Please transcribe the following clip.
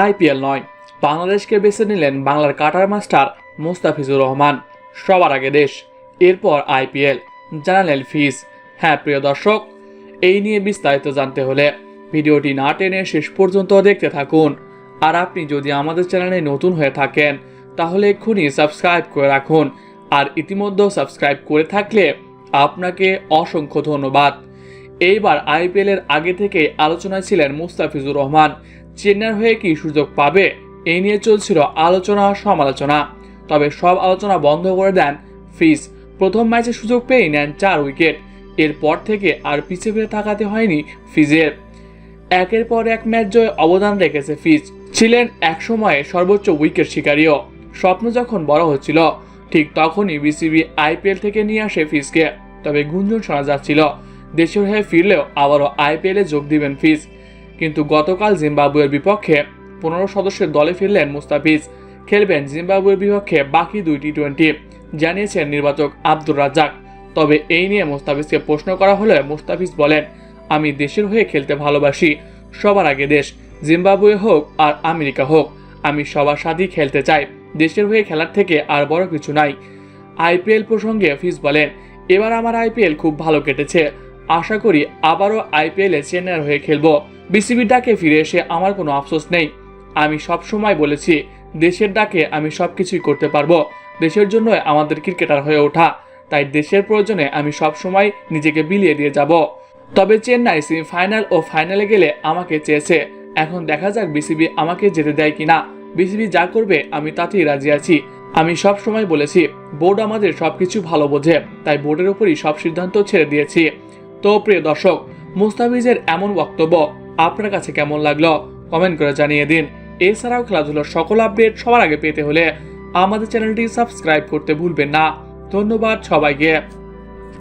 IPL নয়। বাংলাদেশকে বেছে নিলেন বাংলার কাটার মাস্টার মোস্তাফিজুর রহমান। সবার আগে দেশ, এরপর আইপিএল, জানালেন ফিস হ্যাঁ প্রিয় দর্শক, এই নিয়ে বিস্তারিত জানতে হলে ভিডিওটি না টেনে শেষ পর্যন্ত দেখতে থাকুন। আর আপনি যদি আমাদের চ্যানেলে নতুন হয়ে থাকেন, তাহলে এক্ষুনি সাবস্ক্রাইব করে রাখুন। আর ইতিমধ্যে সাবস্ক্রাইব করে থাকলে আপনাকে অসংখ্য ধন্যবাদ। এইবার আইপিএলের আগে থেকে আলোচনায় ছিলেন মুস্তাফিজুর রহমান। চেন্নাইয়ের হয়ে কি সুযোগ পাবে? এই নিয়ে চলছিল আলোচনা সমালোচনা। তবে সব আলোচনা বন্ধ করে দেন ফিস প্রথম ম্যাচে সুযোগ পেয়ে নেন চার উইকেট। এরপর থেকে আর পিছিয়ে ফিরে তাকাতে হয়নি ফিজের। একের পর এক ম্যাচ জয়ে অবদান রেখেছে ফিজ। ছিলেন এক একসময়ে সর্বোচ্চ উইকেট শিকারীও। স্বপ্ন যখন বড় হচ্ছিল, ঠিক তখনই বিসিবি আইপিএল থেকে নিয়ে আসে ফিজকে। তবে গুঞ্জন শোনা যাচ্ছিল, দেশের হয়ে ফিরলেও আবারও আইপিএলে যোগ দিবেন ফিজ। কিন্তু গতকাল জিম্বাবুয়ের বিপক্ষে পনেরো সদস্যের দলে ফিরলেন মুস্তাফিজ। খেলবেন জিম্বাবুয়ের বিপক্ষে বাকি দুই টি টোয়েন্টি জানিয়েছেন নির্বাচক আব্দুর রাজ্জাক। তবে এই নিয়ে মুস্তাফিজকে প্রশ্ন করা হলে মুস্তাফিজ বলেন, আমি দেশের হয়ে খেলতে ভালোবাসি, সবার আগে দেশ, জিম্বাবুয়ে হোক আর আমেরিকা হোক। আমি সবার সাথেই খেলতে চাই, দেশের হয়ে খেলার থেকে আর বড় কিছু নাই। আইপিএল প্রসঙ্গে ফিজ বলেন, এবার আমার আইপিএল খুব ভালো কেটেছে আশা করি আবারও আইপিএলে চেন্নাইয়ের হয়ে খেলব। বিসিবির ডাকে ফিরে এসে আমার কোনো আফসোস নেই। আমি সব সময় বলেছি, দেশের ডাকে আমি সব কিছুই করতে পারব। দেশের জন্য আমাদের ক্রিকেটার হয়ে ওঠা। তাই দেশের প্রয়োজনে আমি সব সময় নিজেকে বিলিয়ে দিয়ে যাব। তবে চেন্নাই সেমিফাইনাল ও ফাইনালে গেলে আমাকে চেয়েছে। এখন দেখা যাক বিসিবি আমাকে যেতে দেয় কিনা। বিসিবি যা করবে, আমি তাতেই রাজি আছি। আমি সব সময় বলেছি, বোর্ড আমাদের সবকিছু ভালো বোঝে। তাই বোর্ডের উপরই সব সিদ্ধান্ত ছেড়ে দিয়েছি। তো প্রিয় দর্শক, মুস্তাফিজের এমন বক্তব্য আপনার কাছে কেমন লাগল? কমেন্ট করে জানিয়ে দিন। এছাড়াও খেলাধুলার সকল আপডেট সবার আগে পেতে হলে আমাদের চ্যানেলটি সাবস্ক্রাইব করতে ভুলবেন না। ধন্যবাদ সবাইকে।